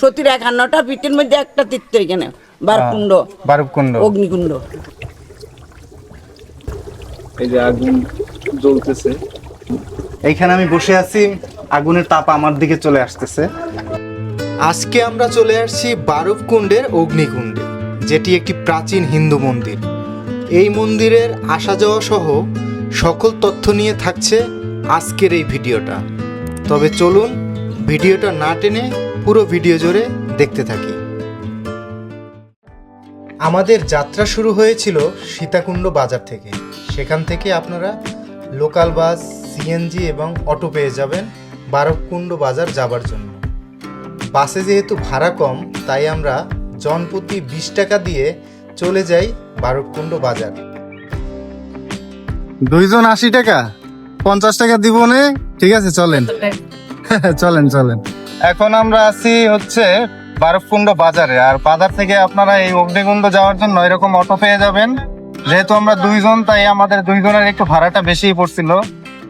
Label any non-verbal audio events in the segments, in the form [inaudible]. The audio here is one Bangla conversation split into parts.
সতীর একান্নটা পিঠের মধ্যে একটা তীর্থ এখানে বারকুণ্ড বারুকুণ্ড। অগ্নিকুণ্ড। এই যে আগুন জ্বলতেছে। এইখানে আমি বসে আছি আগুনের তাপ আমার দিকে চলে আসতেছে। আজকে আমরা চলে আসছি বারবকুণ্ডের অগ্নিকুণ্ডে যেটি একটি প্রাচীন হিন্দু মন্দির। এই মন্দিরের আসা যাওয়া সহ সকল তথ্য নিয়ে থাকছে আজকের এই ভিডিওটা। তবে চলুন ভিডিওটা না টেনে পুরো ভিডিও জুড়ে দেখতে থাকি। আমাদের যাত্রা শুরু হয়েছিল সীতাকুণ্ড বাজার থেকে। সেখান থেকে আপনারা লোকাল বাস সিএনজি এবং অটো পেয়ে যাবেন বারবকুণ্ড বাজার যাবার জন্য। বাসে যেহেতু ভাড়া কম, তাই আমরা জনপ্রতি বিশ টাকা দিয়ে চলে যাই বারবকুণ্ড বাজার। দুইজন আশি টাকা, পঞ্চাশ টাকা দিব ঠিক আছে, চলেন। [laughs] চলেন চলেন। এখন আমরা আছি হচ্ছে বারবকুণ্ড বাজারে। আর বাজার থেকে আপনারা এই অগ্নিকুণ্ড যাওয়ার জন্য এরকম অটো পেয়ে যাবেন। যেহেতু আমরা দুইজন, তাই আমাদের দুইজনের একটু ভাড়াটা বেশি পড়ছিল।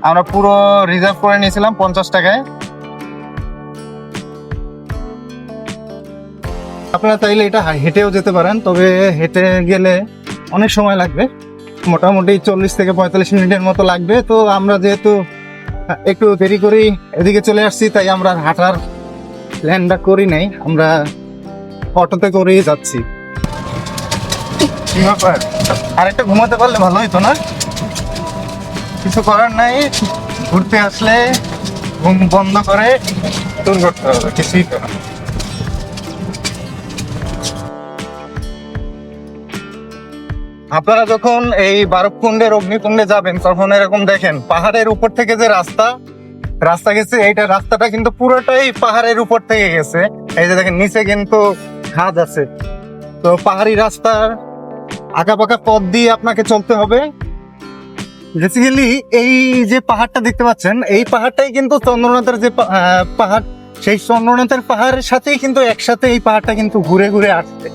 আমরা পুরো রিজার্ভ করে নিয়েছিলাম পঞ্চাশ টাকায়। আপনারা চাইলে এটা হেঁটেও যেতে পারেন, তবে হেঁটে গেলে অনেক সময় লাগবে। মোটামুটি চল্লিশ থেকে পঁয়তাল্লিশ মিনিটের মতো লাগবে। তো আমরা যেহেতু একটু দেরি করে, এদিকে চলে আসছি, তাই আমরা হাঁটার প্ল্যানটা করি নাই, আমরা অটোতে করেই যাচ্ছি। আর একটা ঘুমাতে পারলে ভালো হতো না? কিছু করার নাই, ঘুরতে আসলে ঘুম বন্ধ করে টুর করতে হবে, কিছুই তো আপনারা যখন এই বারবকুণ্ডের অগ্নিকুণ্ডে যাবেন, তখন এরকম দেখেন, পাহাড়ের উপর থেকে যে রাস্তা রাস্তা গেছে, এইটা রাস্তাটা কিন্তু পুরোটাই পাহাড়ের উপর থেকে গেছে। এই যে দেখেন, নিচে কিন্তু খাদ আছে। তো পাহাড়ি রাস্তার আঁকা পাকা পথ দিয়ে আপনাকে চলতে হবে। বেসিক্যালি এই যে পাহাড়টা দেখতে পাচ্ছেন, এই পাহাড়টাই কিন্তু চন্দ্রনাথের যে পাহাড়, সেই চন্দ্রনাথের পাহাড়ের সাথেই কিন্তু একসাথে এই পাহাড়টা কিন্তু ঘুরে ঘুরে আসছে।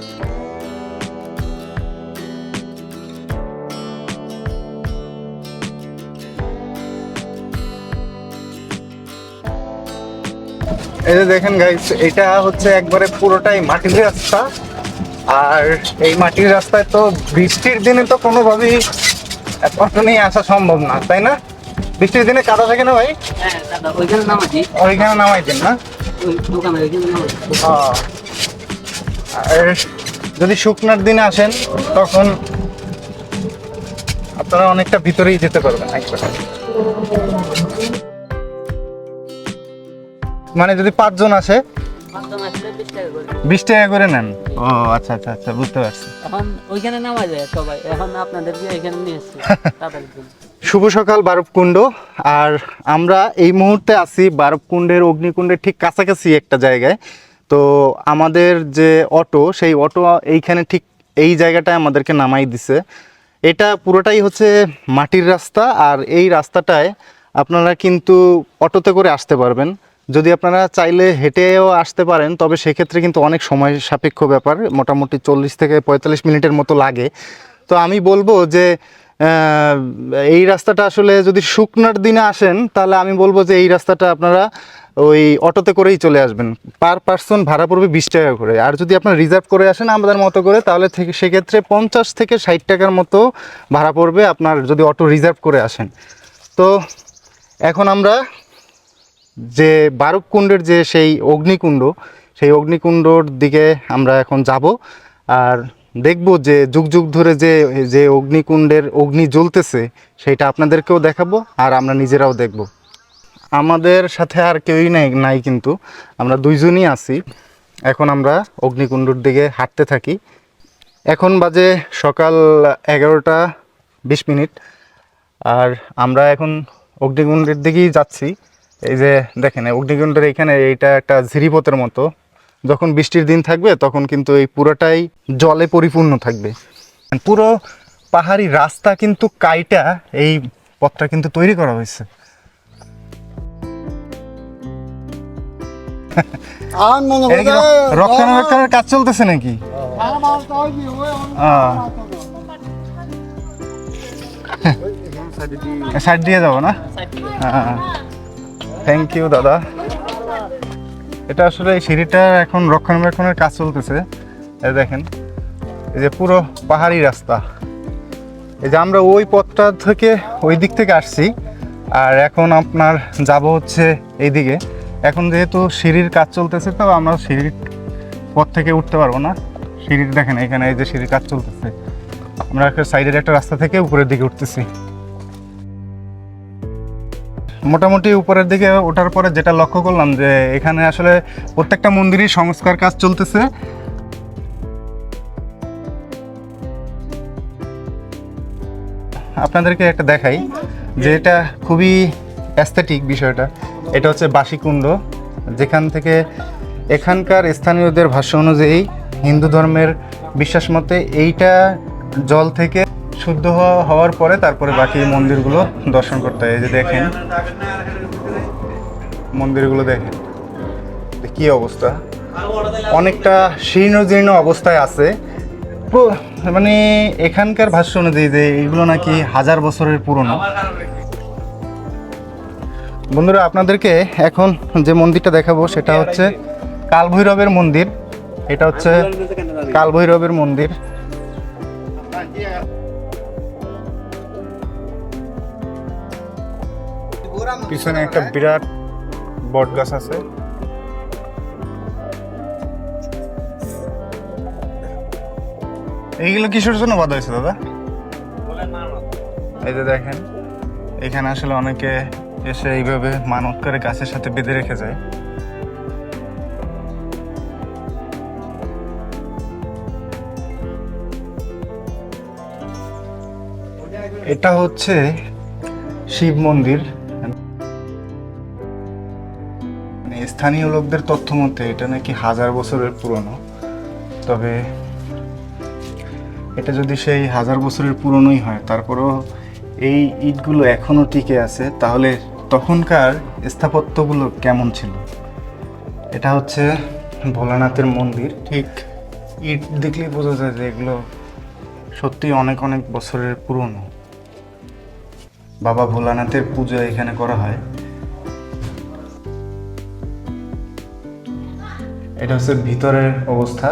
এই যে দেখেন গাইস এটা হচ্ছে একবারে পুরোটাই মাটির রাস্তা। আর এই মাটির রাস্তায় তো বৃষ্টির দিনে তো কোনোভাবেই অটো নিয়ে আসা সম্ভব না তাই না? বৃষ্টির দিনে কাদা থাকে না ভাই? হ্যাঁ ওইখানে নামাই দিন না। আর যদি শুকনার দিনে আসেন তখন আপনারা অনেকটা ভিতরেই যেতে পারবেন একবার মানে যদি পাঁচজন আসে? বিশ টাকা করে। নেন? ও আচ্ছা আচ্ছা আচ্ছা বুঝতে পারছি। এখন ওইখানে নামা যায় সবাই। এখন এখানে নিয়ে [laughs] শুভ সকাল বারবকুণ্ড আর আমরা এই মুহূর্তে আছি বারবকুণ্ডের অগ্নিকুণ্ডের ঠিক কাছাকাছি একটা জায়গায়। তো আমাদের যে অটো সেই অটো এইখানে ঠিক এই জায়গাটায় আমাদেরকে নামাই দিছে। এটা পুরোটাই হচ্ছে মাটির রাস্তা। আর এই রাস্তাটায় আপনারা কিন্তু অটোতে করে আসতে পারবেন। যদি আপনারা চাইলে হেঁটেও আসতে পারেন, তবে সেক্ষেত্রে কিন্তু অনেক সময় সাপেক্ষ ব্যাপার, মোটামুটি চল্লিশ থেকে পঁয়তাল্লিশ মিনিটের মতো লাগে। তো আমি বলব যে এই রাস্তাটা আসলে যদি শুকনার দিনে আসেন, তাহলে আমি বলব যে এই রাস্তাটা আপনারা ওই অটোতে করেই চলে আসবেন। পার পার্সন ভাড়া পড়বে বিশ টাকা করে। আর যদি আপনারা রিজার্ভ করে আসেন আমাদের মতো করে, তাহলে থেকে সেক্ষেত্রে পঞ্চাশ থেকে ষাট টাকার মতো ভাড়া পড়বে আপনার যদি অটো রিজার্ভ করে আসেন। তো এখন আমরা যে বারুককুণ্ডের যে সেই অগ্নিকুণ্ড, সেই অগ্নিকুণ্ডর দিকে আমরা এখন যাব আর দেখব যে যুগ যুগ ধরে যে যে অগ্নিকুণ্ডের অগ্নি জ্বলতেছে সেটা আপনাদেরকেও দেখাবো আর আমরা নিজেরাও দেখব। আমাদের সাথে আর কেউই নাই নাই কিন্তু আমরা দুইজনই আছি। এখন আমরা অগ্নিকুণ্ডর দিকে হাঁটতে থাকি। এখন বাজে সকাল এগারোটা বিশ মিনিট আর আমরা এখন অগ্নিকুণ্ডের দিকেই যাচ্ছি। এই যে দেখেন অগ্নিকুণ্ডের এইখানে এইটা একটা ঝিরিপথের মতো। যখন বৃষ্টির দিন থাকবে তখন কিন্তু এই পুরোটাই জলে পরিপূর্ণ থাকবে। পুরো পাহাড়ি রাস্তা কিন্তু কাইটা এই পথটা কিন্তু তৈরি করা হয়েছে। রক্ষণাবেক্ষণের কাজ চলতেছে নাকি। সাইড দিয়ে যাব না? থ্যাংক ইউ দাদা। এটা আসলে এই সিঁড়িটা এখন রক্ষণাবেক্ষণের কাজ চলতেছে। দেখেন, এই যে পুরো পাহাড়ি রাস্তা। এই যে আমরা ওই পথটা থেকে ওই দিক থেকে আসছি, আর এখন আপনার যাব হচ্ছে এইদিকে। এখন যেহেতু সিঁড়ির কাজ চলতেছে তো, আমরা সিঁড়ির পথ থেকে উঠতে পারব না। সিঁড়ির দেখেন, এখানে এই যে সিঁড়ির কাজ চলতেছে। আমরা একটা সাইডের একটা রাস্তা থেকে উপরের দিকে উঠতেছি। মোটামুটি উপরের দিকে ওঠার পরে যেটা লক্ষ্য করলাম যে এখানে আসলে প্রত্যেকটা মন্দিরই সংস্কার কাজ চলতেছে। আপনাদেরকে একটা দেখাই যে এটা খুবই অ্যাস্থেটিক বিষয়টা। এটা হচ্ছে বাসিকুণ্ড, যেখান থেকে এখানকার স্থানীয়দের ভাষ্য অনুযায়ী হিন্দু ধর্মের বিশ্বাস মতে এইটা জল থেকে শুদ্ধ হওয়ার পরে তারপরে বাকি মন্দিরগুলো দর্শন করতে হয়। এই যে দেখেন, মন্দিরগুলো দেখেন। কি অবস্থা? অনেকটা শীর্ণ জীর্ণ অবস্থায় আছে। মানে এখানকার ভাষ্য অনুযায়ী যে এগুলো নাকি হাজার বছরের পুরনো। বন্ধুরা, আপনাদেরকে এখন যে মন্দিরটা দেখাবো, সেটা হচ্ছে কালভৈরবের মন্দির। এটা হচ্ছে কালভৈরবের মন্দির। পিছনে একটা বিরাট বট গাছ আছে। এইগুলো কিসের জন্য বাধা হয়েছে, দাদা? এই যে দেখেন, এখানে আসলে অনেকে এসে এইভাবে মানত করে গাছের সাথে বেঁধে রেখে যায়। এটা হচ্ছে শিব মন্দির। মানে স্থানীয় লোকদের তথ্য মতে এটা নাকি হাজার বছরের পুরনো। তবে এটা যদি সেই হাজার বছরের পুরনোই হয়, তারপরেও এই ইটগুলো এখনও টিকে আছে, তাহলে তখনকার স্থাপত্যগুলো কেমন ছিল? এটা হচ্ছে ভোলানাথের মন্দির। ঠিক ইট দেখলেই বোঝা যায় যে এগুলো সত্যি অনেক অনেক বছরের পুরনো। বাবা ভোলানাথের পুজো এখানে করা হয়। এটা হচ্ছে ভিতরের অবস্থা।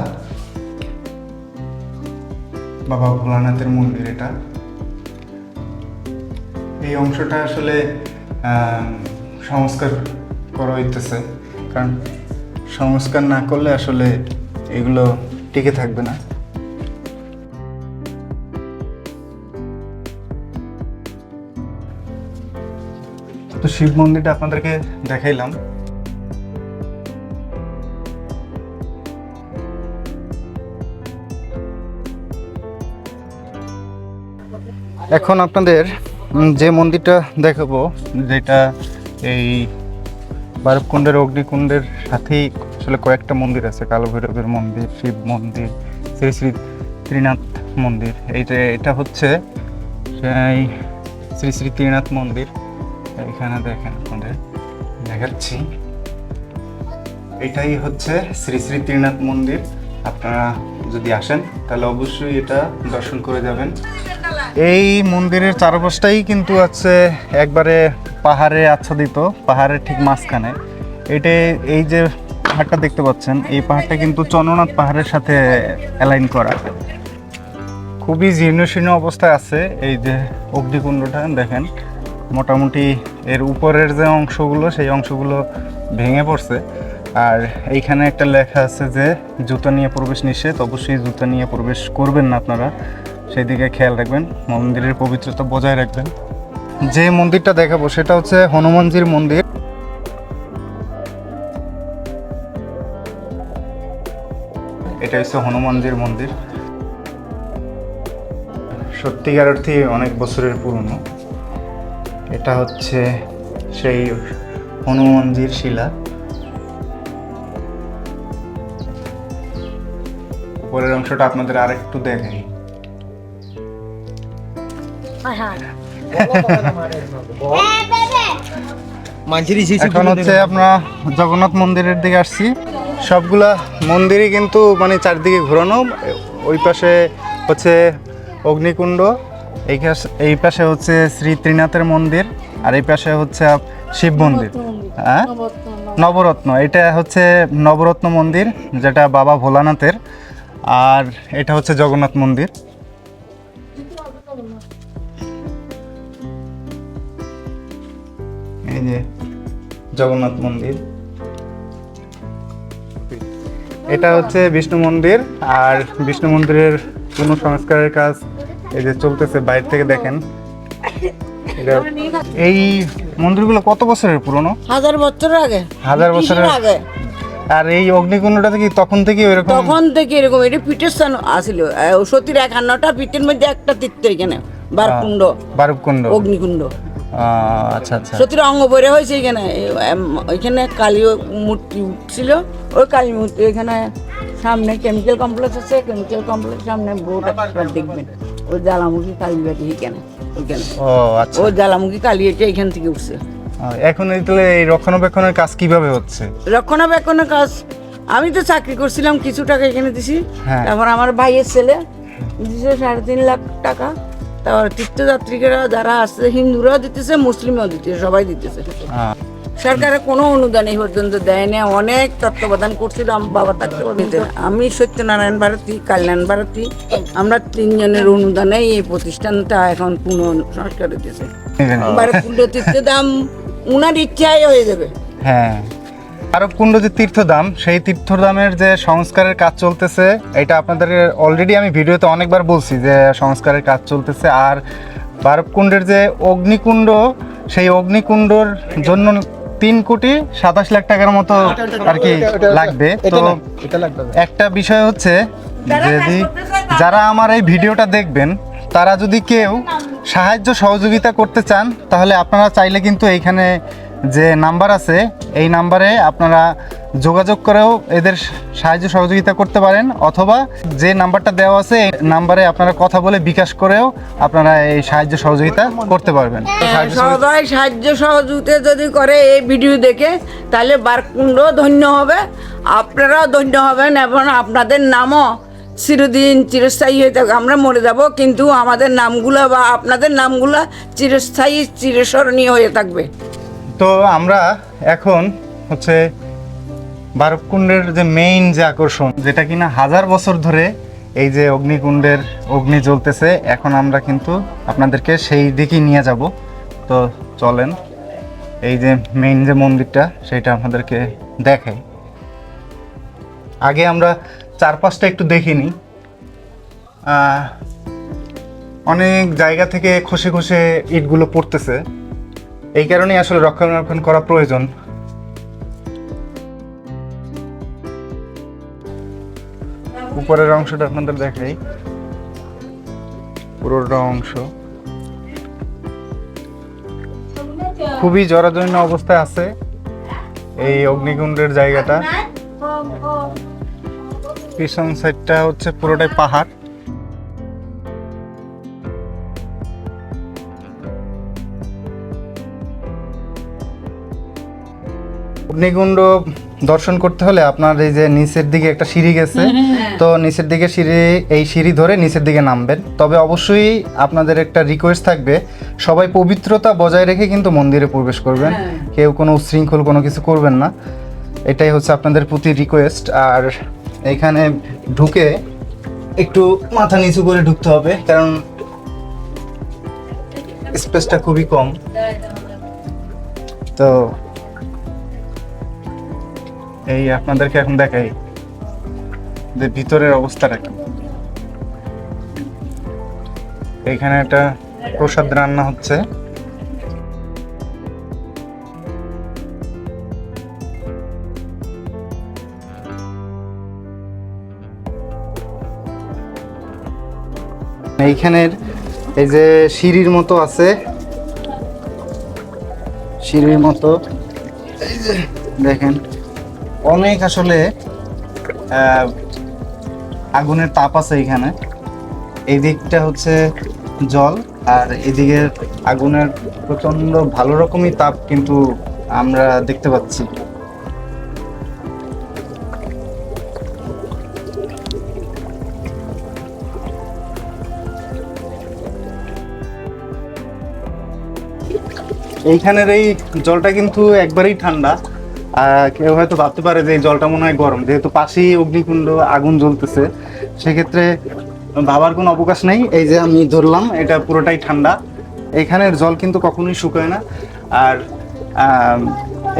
বাবা ভোলানাথের মন্দির এটা। এই অংশটা আসলে সংস্কার করা হইতেছে। কারণ সংস্কার না করলে আসলে এগুলো টিকে থাকবে না। তো শিব মন্দিরটা আপনাদেরকে দেখাইলাম। এখন আপনাদের যে মন্দিরটা দেখাবো, যেটা এই বারবকুণ্ডের, অগ্নিকুণ্ডের সাথেই আসলে কয়েকটা মন্দির আছে, কালো ভৈরবের মন্দির, শিব মন্দির, শ্রী শ্রী ত্রিনাথ মন্দির। এইটা, এটা হচ্ছে সেই শ্রী শ্রী ত্রিনাথ মন্দির। এখানে দেখেন আপনাদের, দেখাচ্ছি। এটাই হচ্ছে শ্রী শ্রী ত্রিনাথ মন্দির। আপনারা যদি আসেন, তাহলে অবশ্যই এটা দর্শন করে যাবেন। এই মন্দিরের চারপাশটাই কিন্তু আছে একবারে পাহাড়ে আচ্ছাদিত, পাহাড়ের ঠিক মাঝখানে। এটা এই যে পাহাড়টা দেখতে পাচ্ছেন, এই পাহাড়টা কিন্তু চন্দ্রনাথ পাহাড়ের সাথে অ্যালাইন করা। খুবই জীর্ণ শীর্ণ অবস্থায় আছে এই যে অগ্নিকুণ্ডটা, দেখেন। মোটামুটি এর উপরের যে অংশগুলো, সেই অংশগুলো ভেঙে পড়ছে। আর এইখানে একটা লেখা আছে যে, জুতা নিয়ে প্রবেশ নিষেধ। অবশ্যই জুতা নিয়ে প্রবেশ করবেন না আপনারা। সেই দিকে খেয়াল রাখবেন, মন্দিরের পবিত্রতা বজায় রাখবেন। যে মন্দিরটা দেখাবো সেটা হচ্ছে হনুমানজির মন্দির। এটা হচ্ছে হনুমানজির মন্দির। সত্যিকার অর্থে অনেক বছরের পুরনো। এটা হচ্ছে সেই হনুমানজির শিলা। পরের অংশটা আপনাদের আরেকটু দেখাই। এখন হচ্ছে আমরা জগন্নাথ মন্দিরের দিকে আসছি। সবগুলা মন্দিরই কিন্তু মানে চারদিকে ঘোরানো। ওই পাশে হচ্ছে অগ্নিকুণ্ড এই কাছ- এই পাশে হচ্ছে শ্রী ত্রিনাথের মন্দির আর এই পাশে হচ্ছে শিব মন্দির। হ্যাঁ? নবরত্ন এটা হচ্ছে নবরত্ন মন্দির যেটা বাবা ভোলানাথের। আর এটা হচ্ছে জগন্নাথ মন্দির। এই যে জগন্নাথ মন্দির। এটা হচ্ছে বিষ্ণু মন্দির আর বিষ্ণু মন্দিরের পুনঃ সংস্কারের কাজ এই যে চলতেছে বাইরে থেকে দেখেন। এই মন্দিরগুলো কত বছরের পুরনো? হাজার বছর আগে। হাজার বছরের আগে। আর এই অগ্নিকুণ্ডটা কি তখন থেকে ওইরকম তখন থেকে এরকম এটা পিঠের স্থান আসিল সতীর একান্নটা পিঠের মধ্যে একটা তীর্থ এখানে বারকুণ্ড। বারুকুণ্ড। অগ্নিকুণ্ড। আচ্ছা আচ্ছা। সতীর অঙ্গ হয়েছে এখানে। ওইখানে কালী মূর্তি উঠছিল ওই কালী মূর্তি এখানে সামনে কেমিক্যাল কমপ্লেক্স আছে। কেমিক্যাল কমপ্লেক্স সামনে দেখবেন। ওই জ্বালামুখী এখানে ওইখানে। ও আচ্ছা। জ্বালামুখী কালী এটা এখান থেকে উঠছে। এখন এই তাহলে এই রক্ষণাবেক্ষণের কাজ কীভাবে হচ্ছে? রক্ষণাবেক্ষণের কাজ আমি তো চাকরি করছিলাম কিছু টাকা এখানে দিছি। হ্যাঁ। তারপর আমার ভাইয়ের ছেলে দিছে সাড়ে তিন লাখ টাকা। তারপর তীর্থযাত্রীরা যারা আসছে হিন্দুরাও দিতেছে মুসলিমও দিতেছে সবাই দিতেছে। আহ, সরকারের কোনো অনুদান এই পর্যন্ত দেয় না অনেক তত্ত্বাবধান করছিল আমার বাবা থাকতে আমি সত্যনারায়ণ ভারতী কল্যাণ ভারতী আমরা তিনজনের অনুদানে এই প্রতিষ্ঠানটা এখন পুনঃ সংস্কার। বারকুণ্ড তীর্থের দাম উনার ইচ্ছায় হয়ে যাবে। হ্যাঁ। আরবকুণ্ড যে তীর্থধাম সেই তীর্থধামের যে সংস্কারের কাজ চলতেছে এটা আপনাদের অলরেডি আমি ভিডিওতে অনেকবার বলছি যে সংস্কারের কাজ চলতেছে। আর বারবকুণ্ডের যে অগ্নিকুণ্ড সেই অগ্নিকুণ্ডর জন্য তিন কোটি সাতাশ লাখ টাকার মতো আর কি লাগবে। তো একটা বিষয় হচ্ছে যদি যারা আমার এই ভিডিওটা দেখবেন তারা যদি কেউ সাহায্য সহযোগিতা করতে চান তাহলে আপনারা চাইলে কিন্তু এইখানে যে নাম্বার আছে, এই নাম্বারে আপনারা যোগাযোগ করেও এদের সাহায্য সহযোগিতা করতে পারেন, অথবা যে নাম্বারটা দেওয়া আছে, এই নাম্বারে আপনারা কথা বলে বিকাশ করেও আপনারা এই সাহায্য সহযোগিতা করতে পারবেন। সাহায্য সবাই সাহায্য সহযোগিতা যদি করে এই ভিডিও দেখে, তাহলে বারকুণ্ড ধন্য হবে। আপনারাও ধন্য হবেন এবং আপনাদের নামও চিরদিন চিরস্থায়ী হয়ে থাকবে আমরা মরে যাব, কিন্তু আমাদের নামগুলো বা আপনাদের নামগুলো চিরস্থায়ী, চিরস্মরণীয় হয়ে থাকবে। তো আমরা এখন হচ্ছে বারবকুণ্ডের যে মেইন যে আকর্ষণ, যেটা কিনা হাজার বছর ধরে এই যে অগ্নিকুণ্ডের অগ্নি জ্বলতেছে, এখন আমরা কিন্তু আপনাদেরকে সেই দিকেই নিয়ে যাব। তো চলেন, এই যে মেইন যে মন্দিরটা, সেটা আমাদেরকে দেখাই। আগে আমরা চারপাশটা একটু দেখিনি অনেক জায়গা থেকে খসে খসে ইটগুলো পড়তেছে। এই কারণেই আসলে রক্ষণাবেক্ষণ করা প্রয়োজন। উপরের অংশটা আপনাদের দেখাই। পুরোটা অংশ। খুবই জরাজীর্ণ অবস্থায় আছে এই অগ্নিকুণ্ডের জায়গাটা। পিছন সাইডটা হচ্ছে পুরোটাই পাহাড়। অগ্নিকুণ্ড দর্শন করতে হলে আপনার এই যে নিচের দিকে একটা সিঁড়ি গেছে তো নিচের দিকে সিঁড়ি এই সিঁড়ি ধরে নিচের দিকে নামবেন। তবে অবশ্যই আপনাদের একটা রিকোয়েস্ট থাকবে সবাই পবিত্রতা বজায় রেখে কিন্তু মন্দিরে প্রবেশ করবেন। কেউ কোনো উচ্ছৃঙ্খল কোনো কিছু করবেন না। এটাই হচ্ছে আপনাদের প্রতি রিকোয়েস্ট আর এখানে ঢুকে একটু মাথা নিচু করে ঢুকতে হবে কারণ স্পেসটা খুবই কম। তো এই আপনাদেরকে এখন দেখাই যে ভিতরের অবস্থাটা কি এখানে একটা প্রসাদ রান্না হচ্ছে। এইখানের এই যে সিঁড়ির মতো আছে। সিঁড়ির মতো। এই যে দেখেন। অনেক আসলে আগুনের তাপ আছে এখানে। এই দিকটা হচ্ছে জল, আর এদিকে আগুনের প্রচণ্ড ভালো রকমই তাপ কিন্তু আমরা দেখতে পাচ্ছি। এইখানের এই জলটা কিন্তু একবারেই ঠান্ডা। কেউ হয়তো ভাবতে পারে যে এই জলটা মনে হয় গরম। যেহেতু পাশেই অগ্নিকুণ্ড, আগুন জ্বলতেছে, সেক্ষেত্রে ভাবার কোনো অবকাশ নেই। এই যে আমি ধরলাম, এটা পুরোটাই ঠান্ডা। এখানের জল কিন্তু কখনোই শুকায় না। আর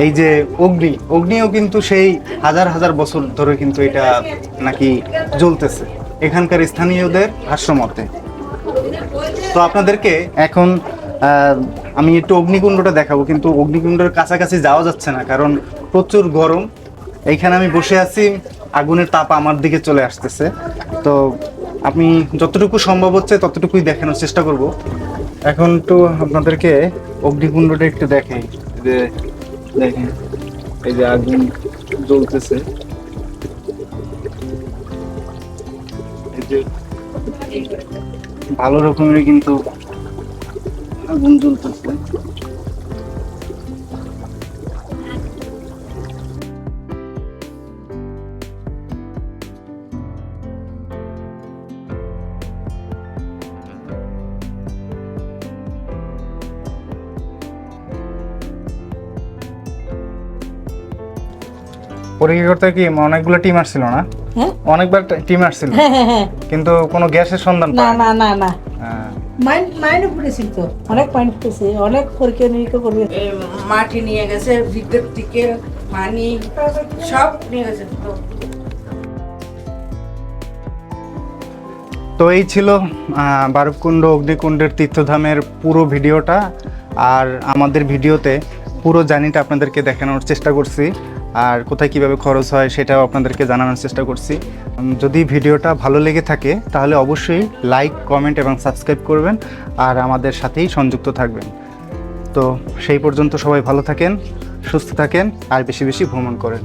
এই যে অগ্নি, অগ্নিও কিন্তু সেই হাজার হাজার বছর ধরে কিন্তু এটা নাকি জ্বলতেছে। এখানকার স্থানীয়দের ভাষ্যমতে। তো আপনাদেরকে এখন আমি একটু অগ্নিকুণ্ডটা দেখাবো, কিন্তু অগ্নিকুণ্ডের কাছাকাছি যাওয়া যাচ্ছে না, কারণ প্রচুর গরম। এইখানে আমি বসে আছি, আগুনের তাপ আমার দিকে চলে আসতেছে। তো আমি যতটুকু সম্ভব হচ্ছে ততটুকুই দেখানোর চেষ্টা করব। এখন একটু আপনাদেরকে অগ্নিকুণ্ডটা একটু দেখাই। যে এই যে আগুন জ্বলতেছে। ভালো রকমের কিন্তু আগুন জ্বলতেছে পরীক্ষা করতে কি অনেকগুলো টিম আসছিল না? হ্যাঁ। অনেকবার টিম আসছিল। হ্যাঁ হ্যাঁ কিন্তু কোনো গ্যাসের সন্ধান না। না না না। মাইন্ড তো। অনেক মাইন্ড অনেক পরীক্ষা নিরীক্ষা করবে। এই মাটি নিয়ে গেছে ভিতর থেকে পানি সব নিয়ে গেছে তো। তো এই ছিল আহ, বারবকুণ্ড অগ্নিকুণ্ডের তীর্থধামের পুরো ভিডিওটা। আর আমাদের ভিডিওতে পুরো জার্নিটা আপনাদেরকে দেখানোর চেষ্টা করছি। আর কোথায় কীভাবে খরচ হয় সেটাও আপনাদেরকে জানানোর চেষ্টা করছি। যদি ভিডিওটা ভালো লেগে থাকে, তাহলে অবশ্যই লাইক, কমেন্ট এবং সাবস্ক্রাইব করবেন আর আমাদের সাথেই সংযুক্ত থাকবেন। তো সেই পর্যন্ত সবাই ভালো থাকেন, সুস্থ থাকেন আর বেশি বেশি ভ্রমণ করেন।